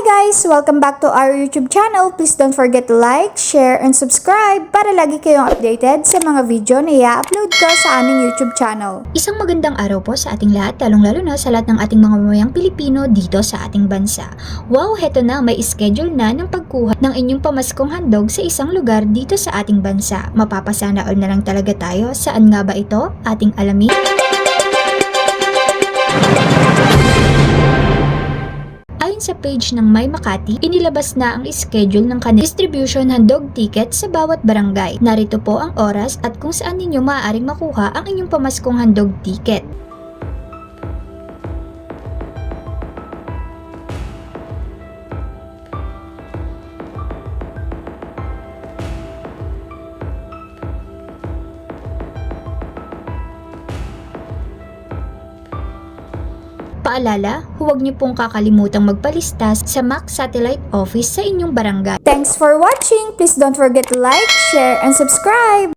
guys! Welcome back to our YouTube channel. Please don't forget to like, share, and subscribe para lagi kayong updated sa mga video na i-upload ko sa aming YouTube channel. Isang magandang araw po sa ating lahat, lalong-lalo na sa lahat ng ating mga mamayang Pilipino dito sa ating bansa. Wow, heto na, may schedule na ng pagkuha ng inyong pamaskong handog sa isang lugar dito sa ating bansa. Mapapasana all na lang talaga tayo. Saan nga ba ito? Ating alamin. Sa page ng May Makati, inilabas na ang schedule ng kanilang distribution handog ticket sa bawat barangay. Narito po ang oras at kung saan ninyo maaaring makuha ang inyong pamaskong handog ticket. Paalala, huwag niyo pong kakalimutang magpalista sa MAC Satellite Office sa inyong barangay. Thanks for watching! Please don't forget to like, share, and subscribe!